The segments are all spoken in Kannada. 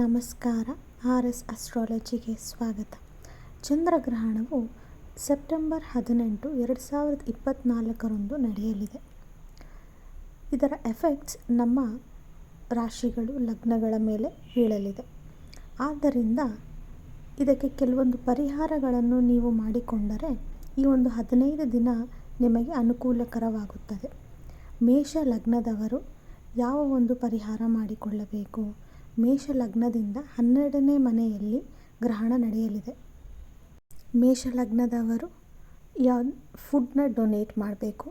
ನಮಸ್ಕಾರ. ಆರ್ ಎಸ್ ಅಸ್ಟ್ರಾಲಜಿಗೆ ಸ್ವಾಗತ. ಚಂದ್ರಗ್ರಹಣವು ಸೆಪ್ಟೆಂಬರ್ ಹದಿನೆಂಟು, ಎರಡು ಸಾವಿರದ ಇಪ್ಪತ್ತ್ನಾಲ್ಕರಂದು ನಡೆಯಲಿದೆ. ಇದರ ಎಫೆಕ್ಟ್ಸ್ ನಮ್ಮ ರಾಶಿಗಳು ಲಗ್ನಗಳ ಮೇಲೆ ಬೀಳಲಿದೆ. ಆದ್ದರಿಂದ ಇದಕ್ಕೆ ಕೆಲವೊಂದು ಪರಿಹಾರಗಳನ್ನು ನೀವು ಮಾಡಿಕೊಂಡರೆ ಈ ಒಂದು ಹದಿನೈದು ದಿನ ನಿಮಗೆ ಅನುಕೂಲಕರವಾಗುತ್ತದೆ. ಮೇಷ ಲಗ್ನದವರು ಯಾವ ಒಂದು ಪರಿಹಾರ ಮಾಡಿಕೊಳ್ಳಬೇಕು? ಮೇಷ ಲಗ್ನದಿಂದ ಹನ್ನೆರಡನೇ ಮನೆಯಲ್ಲಿ ಗ್ರಹಣ ನಡೆಯಲಿದೆ. ಮೇಷ ಲಗ್ನದವರು ಯಾವ ಫುಡ್ನ ಡೊನೇಟ್ ಮಾಡಬೇಕು,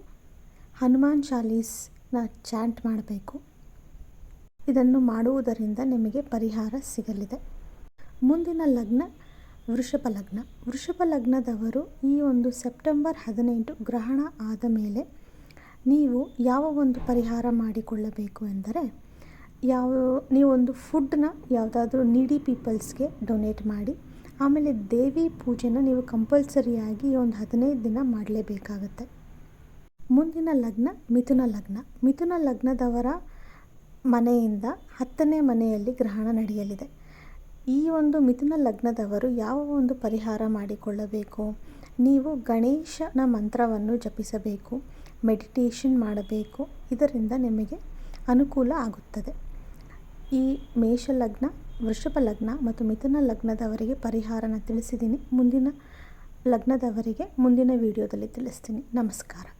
ಹನುಮಾನ್ ಚಾಲೀಸ್ನ ಚಾಂಟ್ ಮಾಡಬೇಕು. ಇದನ್ನು ಮಾಡುವುದರಿಂದ ನಿಮಗೆ ಪರಿಹಾರ ಸಿಗಲಿದೆ. ಮುಂದಿನ ಲಗ್ನ ವೃಷಭ ಲಗ್ನ. ವೃಷಭ ಲಗ್ನದವರು ಈ ಒಂದು ಸೆಪ್ಟೆಂಬರ್ ಹದಿನೆಂಟು ಗ್ರಹಣ ಆದ ಮೇಲೆ ನೀವು ಯಾವ ಒಂದು ಪರಿಹಾರ ಮಾಡಿಕೊಳ್ಳಬೇಕು ಎಂದರೆ ಯಾವ, ನೀವೊಂದು ಫುಡ್ಡನ್ನ ಯಾವುದಾದ್ರೂ ನೀಡಿ ಪೀಪಲ್ಸ್ಗೆ ಡೊನೇಟ್ ಮಾಡಿ, ಆಮೇಲೆ ದೇವಿ ಪೂಜೆನ ನೀವು ಕಂಪಲ್ಸರಿಯಾಗಿ ಒಂದು ಹದಿನೈದು ದಿನ ಮಾಡಲೇಬೇಕಾಗತ್ತೆ. ಮುಂದಿನ ಲಗ್ನ ಮಿಥುನ ಲಗ್ನ. ಮಿಥುನ ಲಗ್ನದವರ ಮನೆಯಿಂದ ಹತ್ತನೇ ಮನೆಯಲ್ಲಿ ಗ್ರಹಣ ನಡೆಯಲಿದೆ. ಈ ಒಂದು ಮಿಥುನ ಲಗ್ನದವರು ಯಾವ ಒಂದು ಪರಿಹಾರ ಮಾಡಿಕೊಳ್ಳಬೇಕು? ನೀವು ಗಣೇಶನ ಮಂತ್ರವನ್ನು ಜಪಿಸಬೇಕು ಮೆಡಿಟೇಷನ್ ಮಾಡಬೇಕು, ಇದರಿಂದ ನಿಮಗೆ ಅನುಕೂಲ ಆಗುತ್ತದೆ. ಈ ಮೇಷ ಲಗ್ನ ವೃಷಭ ಲಗ್ನ ಮತ್ತು ಮಿಥುನ ಲಗ್ನದವರಿಗೆ ಪರಿಹಾರನ ತಿಳಿಸಿದ್ದೀನಿ. ಮುಂದಿನ ಲಗ್ನದವರಿಗೆ ಮುಂದಿನ ವಿಡಿಯೋದಲ್ಲಿ ತಿಳಿಸ್ತೀನಿ. ನಮಸ್ಕಾರ.